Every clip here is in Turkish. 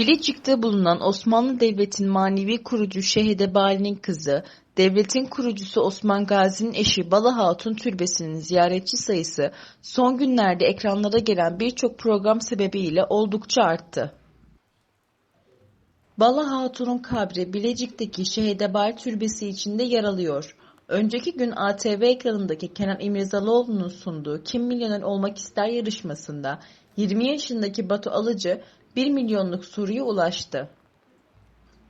Bilecik'te bulunan Osmanlı Devleti'nin manevi kurucu Şehidebali'nin kızı, devletin kurucusu Osman Gazi'nin eşi Bala Hatun Türbesi'nin ziyaretçi sayısı son günlerde ekranlara gelen birçok program sebebiyle oldukça arttı. Bala Hatun'un kabri Bilecik'teki Şehidebali Türbesi içinde yer alıyor. Önceki gün ATV ekranındaki Kenan İmirzalıoğlu'nun sunduğu Kim Milyoner Olmak İster yarışmasında 20 yaşındaki Batu Alıcı 1 milyonluk soruya ulaştı.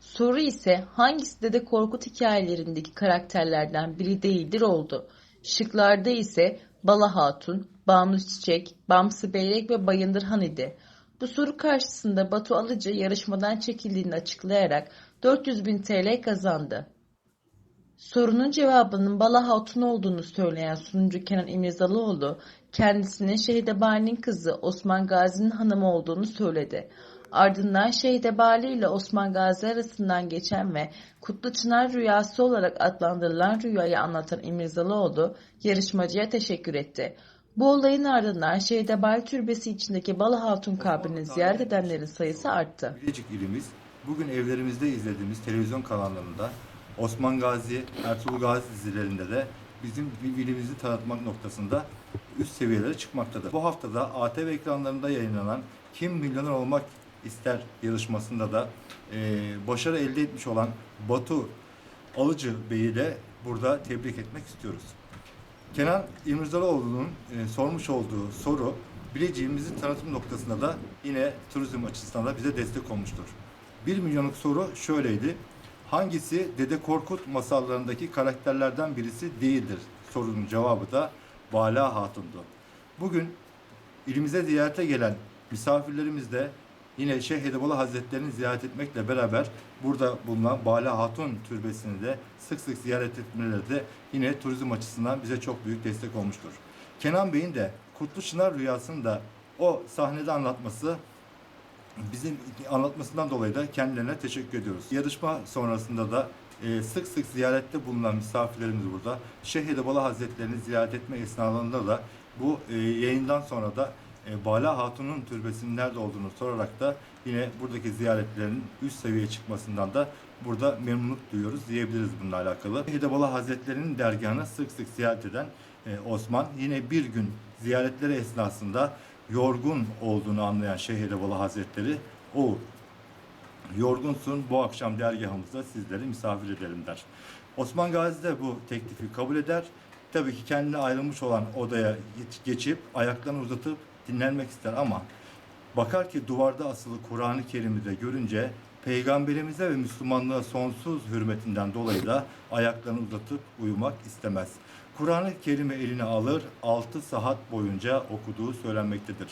Soru ise hangisi Dede Korkut hikayelerindeki karakterlerden biri değildir oldu. Şıklarda ise Bala Hatun, Banu Çiçek, Bamsı Beyrek ve Bayındır Han idi. Bu soru karşısında Batu Alıcı yarışmadan çekildiğini açıklayarak 400 bin TL kazandı. Sorunun cevabının Bala Hatun olduğunu söyleyen sunucu Kenan İmirzalıoğlu, kendisinin Şehidebali'nin kızı Osman Gazi'nin hanımı olduğunu söyledi. Ardından Şehidebali ile Osman Gazi arasından geçen ve Kutlu Çınar rüyası olarak adlandırılan rüyayı anlatan İmirzalıoğlu, yarışmacıya teşekkür etti. Bu olayın ardından Şehidebali Türbesi içindeki Bala Hatun kabrini ziyaret edenlerin sayısı arttı. Bilecik ilimiz bugün evlerimizde izlediğimiz televizyon kanallarında Osman Gazi, Ertuğrul Gazi dizilerinde de bizim ilimizi tanıtmak noktasında üst seviyelere çıkmaktadır. Bu hafta da ATV ekranlarında yayınlanan Kim Milyoner Olmak İster yarışmasında da e, başarı elde etmiş olan Batu Alıcı Bey'i de burada tebrik etmek istiyoruz. Kenan İmirzalıoğlu'nun e, sormuş olduğu soru bileceğimizin tanıtım noktasında da yine turizm açısından da bize destek olmuştur. 1 milyonluk soru şöyleydi. Hangisi Dede Korkut masallarındaki karakterlerden birisi değildir? Sorunun cevabı da Bala Hatun'du. Bugün ilimize ziyarete gelen misafirlerimiz de yine Şeyh Edebalı Hazretleri'ni ziyaret etmekle beraber burada bulunan Bala Hatun Türbesi'ni de sık sık ziyaret etmeleri de yine turizm açısından bize çok büyük destek olmuştur. Kenan Bey'in de Kutlu Çınar rüyasını da o sahnede anlatması bizim anlatmasından dolayı da kendilerine teşekkür ediyoruz. Yarışma sonrasında da e, sık sık ziyarette bulunan misafirlerimiz burada. Şeyh Edebalı Hazretleri'ni ziyaret etme esnalarında da bu e, yayından sonra da e, Bala Hatun'un türbesinin nerede olduğunu sorarak da yine buradaki ziyaretlerin üst seviyeye çıkmasından da burada memnunluk duyuyoruz diyebiliriz bununla alakalı. Hedebalı Hazretleri'nin dergahını sık sık ziyaret eden e, Osman yine bir gün ziyaretleri esnasında yorgun olduğunu anlayan Şeyh Hedebalı Hazretleri o yorgunsun bu akşam dergahımızda sizleri misafir edelim der. Osman Gazi de bu teklifi kabul eder. Tabii ki kendine ayrılmış olan odaya geç- geçip ayaklarını uzatıp dinlenmek ister ama bakar ki duvarda asılı Kur'an-ı Kerim'i de görünce peygamberimize ve Müslümanlığa sonsuz hürmetinden dolayı da ayaklarını uzatıp uyumak istemez. Kur'an-ı Kerim'i eline alır, 6 saat boyunca okuduğu söylenmektedir.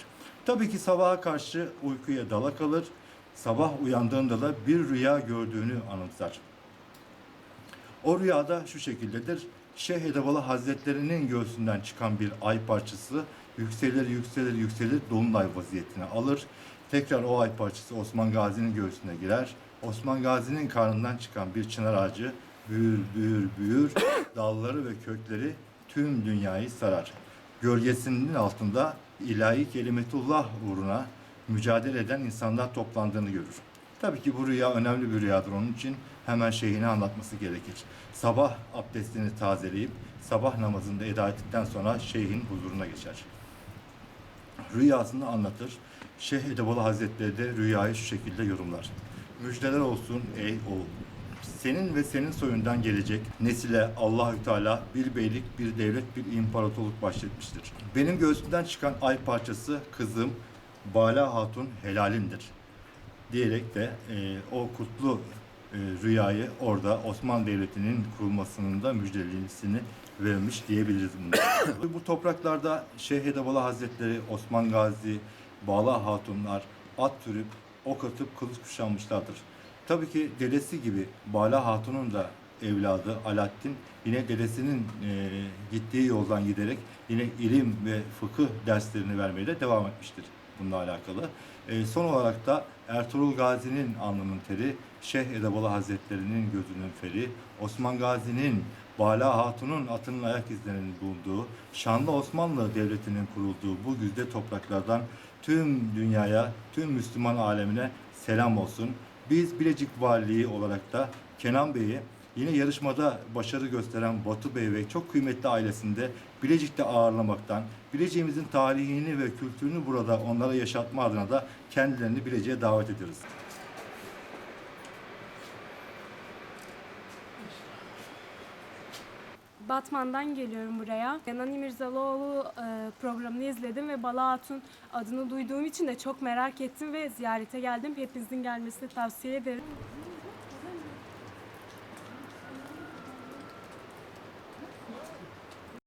Tabii ki sabaha karşı uykuya dala kalır, sabah uyandığında da bir rüya gördüğünü anımsar. O rüyada şu şekildedir. Şeyh Edebalı Hazretleri'nin göğsünden çıkan bir ay parçası yükselir yükselir yükselir dolunay vaziyetine alır. Tekrar o ay parçası Osman Gazi'nin göğsüne girer. Osman Gazi'nin karnından çıkan bir çınar ağacı büyür büyür büyür dalları ve kökleri tüm dünyayı sarar. Gölgesinin altında ilahi kelimetullah uğruna mücadele eden insanlar toplandığını görür. Tabii ki bu rüya önemli bir rüyadır onun için hemen şeyhine anlatması gerekir. Sabah abdestini tazeleyip sabah namazını da eda ettikten sonra şeyhin huzuruna geçer. Rüyasını anlatır. Şeyh Edebalı Hazretleri de rüyayı şu şekilde yorumlar. Müjdeler olsun ey oğul. Senin ve senin soyundan gelecek nesile Allahü Teala bir beylik, bir devlet, bir imparatorluk bahşetmiştir. Benim göğsümden çıkan ay parçası kızım Bala Hatun helalindir diyerek de e, o kutlu e, rüyayı orada Osmanlı Devleti'nin kurulmasının da müjdelisini vermiş diyebiliriz bunu. Bu topraklarda Şeyh Edebalı Hazretleri, Osman Gazi, Bala Hatunlar at sürüp ok atıp kılıç kuşanmışlardır. Tabii ki dedesi gibi Bala Hatun'un da evladı Alaaddin yine dedesinin e, gittiği yoldan giderek yine ilim ve fıkıh derslerini vermeye de devam etmiştir bununla alakalı. E, son olarak da Ertuğrul Gazi'nin alnının teri, Şeyh Edebalı Hazretleri'nin gözünün feri, Osman Gazi'nin Bala Hatun'un atının ayak izlerinin bulunduğu, şanlı Osmanlı Devleti'nin kurulduğu bu güzde topraklardan tüm dünyaya, tüm Müslüman alemine selam olsun. Biz Bilecik Valiliği olarak da Kenan Bey'i yine yarışmada başarı gösteren Batu Bey ve çok kıymetli ailesinde Bilecik'te ağırlamaktan, Bilecik'imizin tarihini ve kültürünü burada onlara yaşatma adına da kendilerini Bilecik'e davet ediyoruz. Batman'dan geliyorum buraya. Kenan İmirzalıoğlu e, programını izledim ve Bala adını duyduğum için de çok merak ettim ve ziyarete geldim. Hepinizin gelmesini tavsiye ederim.